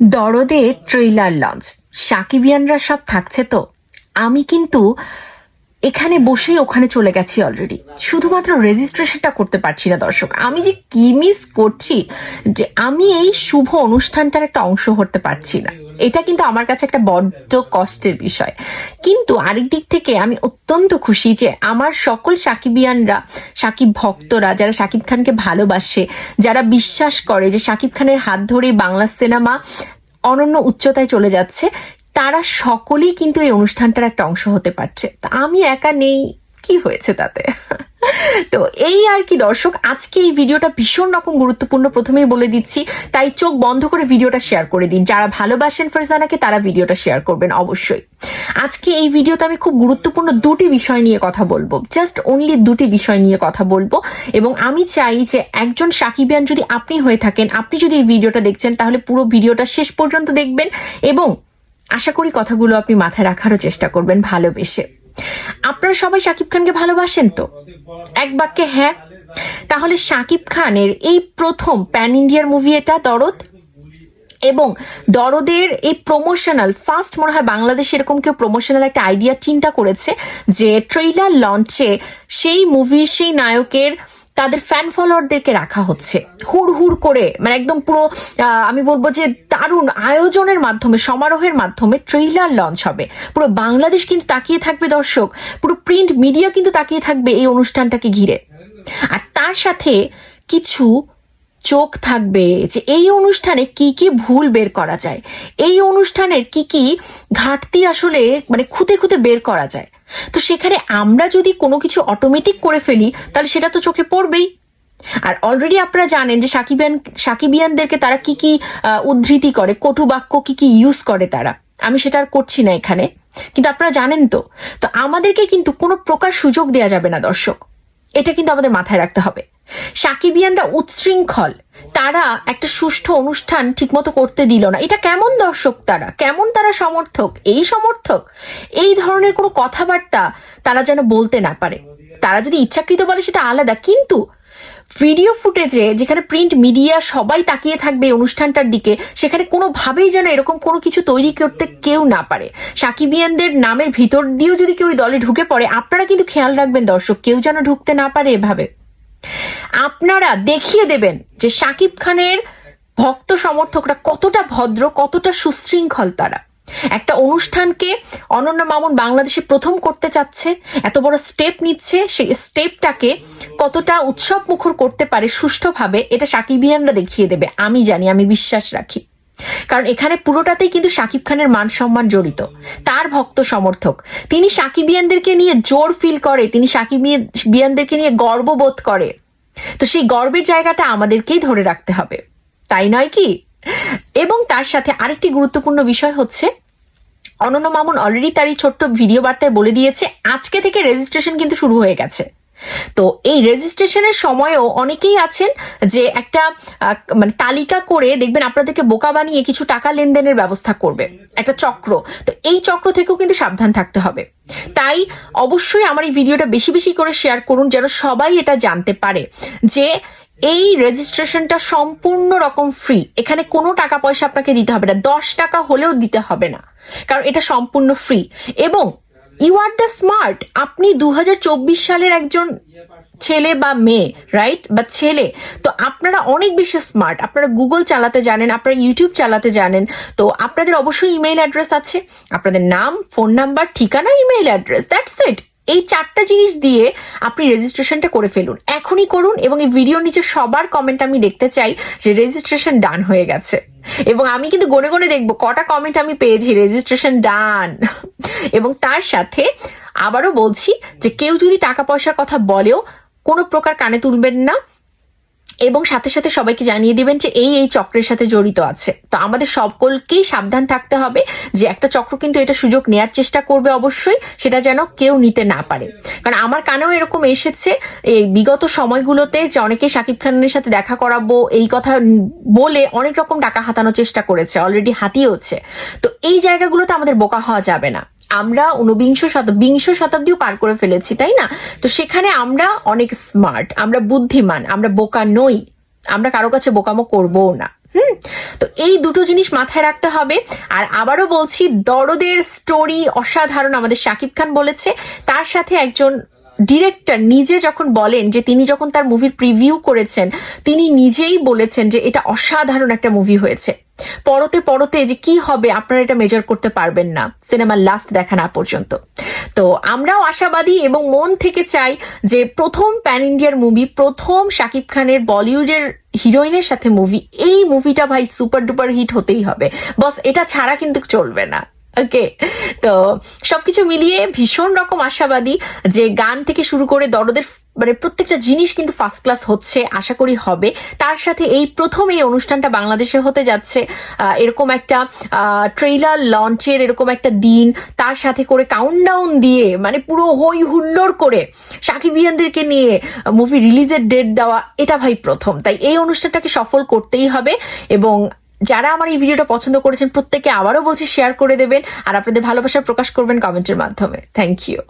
দরদে trailer launch. সাকিবিয়ানরা সব থাকছে তো। আমি কিন্তু এখানে বসেই ওখানে চলে গেছি অলরেডি শুধুমাত্র রেজিস্ট্রেশনটা করতে পারছি না, দর্শক। আমি যে কি মিস করছি, যে আমি এই শুভ অনুষ্ঠানটার একটা অংশ হতে পারছি না। এটা কিন্তু আমার কাছে একটা বড্ড কষ্টের বিষয়। কিন্তু আরেক দিক থেকে আমি অত্যন্ত খুশি যে আমার সকল সাকিবিয়ানরা, সাকিব ভক্তরা, যারা সাকিব খানকে ভালোবাসে, যারা বিশ্বাস করে যে সাকিব খানের হাত ধরে বাংলা সিনেমা অনন্য উচ্চতায় চলে যাচ্ছে, তারা সকলেই কিন্তু এই অনুষ্ঠানটার একটা অংশ হতে পারছে। আমি একা নেই কি হয়েছে তাতে? তো এই আর কি দর্শক, আজকে এই ভিডিওটা ভীষণ রকম গুরুত্বপূর্ণ। প্রথমেই বলে দিচ্ছি, তাই চোখ বন্ধ করে ভিডিওটা শেয়ার করে দিন। যারা ভালোবাসেন ফারজানাকে, তারা ভিডিওটা শেয়ার করবেন অবশ্যই। আজকে এই ভিডিওতে আমি খুব গুরুত্বপূর্ণ দুটি বিষয় নিয়ে কথা বলব। জাস্ট অনলি দুটি বিষয় নিয়ে কথা বলব। এবং আমি চাই যে একজন সাকিবিয়ান যদি আপনি হয়ে থাকেন, আপনি যদি এই ভিডিওটা দেখছেন, তাহলে পুরো ভিডিওটা শেষ পর্যন্ত দেখবেন এবং আশা করি কথাগুলো আপনি মাথায় রাখারও চেষ্টা করবেন ভালোবেসে। আপনারা সবাই শাকিব খানকে ভালোবাসেন তো? এক বাক্যে হ্যাঁ। তাহলে শাকিব খানের এই প্রথম প্যান ইন্ডিয়ার মুভি এটা, দরদ? এবং দরদের এই প্রমোশনাল ফার্স্ট মনে হয় বাংলাদেশ এরকম কেউ প্রমোশনাল একটা আইডিয়া চিন্তা করেছে যে ট্রেইলার লঞ্চে সেই মুভি সেই নায়কের তাদের ফ্যান ফলোয়ারদেরকে রাখা হচ্ছে। হুড় হুড় করে মানে একদম পুরো আমি বলব যে দারুণ আয়োজনের মাধ্যমে, সমারোহের মাধ্যমে ট্রেইলার লঞ্চ হবে। পুরো বাংলাদেশ কিন্তু তাকিয়ে থাকবে দর্শক, পুরো প্রিন্ট মিডিয়া কিন্তু তাকিয়ে থাকবে এই অনুষ্ঠানটাকে ঘিরে। আর তার সাথে কিছু চোখ থাকবে যে এই অনুষ্ঠানে কি কি ভুল বের করা যায়, এই অনুষ্ঠানের কি কি ঘাটতি আসলে মানে খুঁতে খুঁতে বের করা যায়। তো সেখানে আমরা যদি কোনো কিছু অটোমেটিক করে ফেলি, তাহলে সেটা তো চোখে পড়বেই। আর অলরেডি আপনারা জানেন যে সাকিবিয়ান, সাকিবিয়ানদেরকে তারা কি কি উদ্ধৃতি করে, কটু বাক্য কি কি ইউজ করে তারা। আমি সেটা আর করছি না এখানে। কিন্তু আপনারা জানেন তো। তো আমাদেরকে কিন্তু কোনো প্রকার সুযোগ দেওয়া যাবে না দর্শক। এটা কিন্তু আমাদের মাথায় রাখতে হবে। সাকিবিয়ানরা উচ্ছৃঙ্খল। তারা একটা সুষ্ঠু অনুষ্ঠান ঠিকমতো করতে দিল না। এটা কেমন দর্শক তারা? কেমন তারা সমর্থক? এই সমর্থক? এই ধরনের কোনো কথাবার্তা তারা যেন বলতে না পারে। তারা যদি ইচ্ছাকৃত বলে সেটা আলাদা, কিন্তু ভিডিও ফুটেজে যেখানে প্রিন্ট মিডিয়া সবাই তাকিয়ে থাকবে অনুষ্ঠানটার দিকে, সেখানে কোনোভাবেই যেন এরকম কোনো কিছু তৈরি করতে কেউ না পারে। সাকিবিয়ানদের নামের ভিতর দিয়েও যদি কেউ দলে ঢুকে পড়ে, আপনারা কিন্তু খেয়াল রাখবেন দর্শক, কেউ যেন ঢুকতে না পারে এভাবে। আপনারা দেখিয়ে দেবেন যে সাকিব খানের ভক্ত সমর্থকরা কতটা ভদ্র, কতটা সুশৃঙ্খল তারা। একটা অনুষ্ঠানকে অনন্য মামুন বাংলাদেশে প্রথম করতে চাচ্ছে, এত বড় স্টেপ নিচ্ছে, সেই স্টেপটাকে কতটা উৎসব মুখর করতে পারে সুষ্ঠুভাবে এটা সাকিবিয়ানরা দেখিয়ে দেবে, আমি জানি, আমি বিশ্বাস রাখি। কারণ এখানে পুরোটাতেই কিন্তু সাকিব খানের মান সম্মান জড়িত, তার ভক্ত সমর্থক। তিনি সাকিবিয়ানদেরকে নিয়ে জোর ফিল করে, তিনি সাকিবিয়ানদেরকে নিয়ে গর্ববোধ করে। তো সেই গর্বের জায়গাটা আমাদেরকেই ধরে রাখতে হবে। তাই নয় কি? এবং তার সাথে আরেকটি গুরুত্বপূর্ণ বিষয় হচ্ছে, অনন্য মামুন অলরেডি তার এই ছোট্ট ভিডিও বার্তায় বলে দিয়েছে, আজকে থেকে রেজিস্ট্রেশন কিন্তু শুরু হয়ে গেছে। তো এই রেজিস্ট্রেশনের সময়ও অনেকেই আছেন যে একটা মানে তালিকা করে দেখবেন আপনাদেরকে বোকা বানিয়ে কিছু টাকা লেনদেনের ব্যবস্থা করবে, একটা চক্র। তো এই চক্র থেকেও কিন্তু সাবধান থাকতে হবে। তাই অবশ্যই আমার এই ভিডিওটা বেশি বেশি করে শেয়ার করুন, যেন সবাই এটা জানতে পারে যে এই রেজিস্ট্রেশনটা সম্পূর্ণ রকম ফ্রি এখানে কোনো টাকা পয়সা আপনাকে দিতে হবে না। দশ টাকা হলেও দিতে হবে না। কারণ এটা সম্পূর্ণ ফ্রি এবং ইউ আর দ্য স্মার্ট আপনি দু হাজার চব্বিশ সালের একজন ছেলে বা মেয়ে রাইট বা ছেলে। তো আপনারা অনেক বেশি স্মার্ট আপনারা গুগল চালাতে জানেন, আপনারা ইউটিউব চালাতে জানেন। তো আপনাদের অবশ্যই ইমেইল অ্যাড্রেস আছে। আপনাদের নাম ফোন নাম্বার ঠিকানা ইমেইল অ্যাড্রেস দ্যাটস ইট এই চারটা জিনিস দিয়ে আপনি রেজিস্ট্রেশনটা করে ফেলুন। এখনই করুন এবং এই ভিডিওর নিচে সবার কমেন্ট আমি দেখতে চাই যে রেজিস্ট্রেশন ডান হয়ে গেছে। এবং আমি কিন্তু গনে গনে দেখব, কটা কমেন্ট আমি পেয়েছি রেজিস্ট্রেশন ডান এবং তার সাথে আবারও বলছি যে কেউ যদি টাকা পয়সার কথা বলেও কোনো প্রকার কানে তুলবেন না। এবং সাথে সাথে সবাইকে জানিয়ে দিবেন যে এই এই চক্রের সাথে জড়িত আছে। তো আমাদের সকলকেই সাবধান থাকতে হবে যে একটা চক্র কিন্তু এটা সুযোগ নেয়ার চেষ্টা করবে অবশ্যই, সেটা যেন কেউ নিতে না পারে। কারণ আমার কানেও এরকম এসেছে, এই বিগত সময়গুলোতে যে অনেকে শাকিব খানের সাথে দেখা করাবো, এই কথা বলে অনেক রকম টাকা হাতানোর চেষ্টা করেছে, অলরেডি হাতিয়েওছে। তো এই জায়গাগুলোতে আমাদের বোকা হওয়া যাবে না। আমরা ঊনবিংশ শত, বিংশ শতাব্দীও পার করে ফেলেছি, তাই না? তো সেখানে আমরা অনেক স্মার্ট আমরা বুদ্ধিমান, আমরা বোকা নই, আমরা কারও কাছে বোকামো করবও না, হুম? তো এই দুটো জিনিস মাথায় রাখতে হবে। আর আবারও বলছি, দরদের স্টোরি অসাধারণ আমাদের শাকিব খান বলেছে। তার সাথে একজন ডিরেক্টর নিজে যখন বলেন যে তিনি যখন তার মুভির প্রিভিউ করেছেন, তিনি নিজেই বলেছেন যে এটা অসাধারণ একটা মুভি হয়েছে। পরতে পরতে যে কি হবে, আপনারা এটা মেজার করতে পারবেন না। সিনেমার লাস্ট দেখা না পর্যন্ত। তো আমরাও আশাবাদী এবং মন থেকে চাই যে প্রথম প্যান ইন্ডিয়ার মুভি প্রথম শাকিব খানের বলিউডের হিরোইনের সাথে মুভি এই মুভিটা ভাই সুপার ডুপার হিট হতেই হবে। বস, এটা ছাড়া কিন্তু চলবে না। ওকে তো সবকিছু মিলিয়ে ভীষণ রকম আশাবাদী যে গান থেকে শুরু করে দরদের মানে প্রত্যেকটা জিনিস কিন্তু ফার্স্ট ক্লাস হচ্ছে, আশা করি হবে। তার সাথে এই প্রথম এই অনুষ্ঠানটা বাংলাদেশে হতে যাচ্ছে এরকম একটা ট্রেলার লঞ্চের এরকম একটা দিন, তার সাথে করে কাউন্টডাউন দিয়ে মানে পুরো হই হুল্লোড় করে সাকিবিয়ানদেরকে নিয়ে মুভি রিলিজের ডেট দেওয়া, এটা ভাই প্রথম। তাই এই অনুষ্ঠানটাকে সফল করতেই হবে এবং যারা আমার এই ভিডিওটা পছন্দ করেছেন প্রত্যেকে আবারও বলছি শেয়ার করে দেবেন আর আপনাদের ভালোবাসা প্রকাশ করবেন কমেন্টের মাধ্যমে। Thank you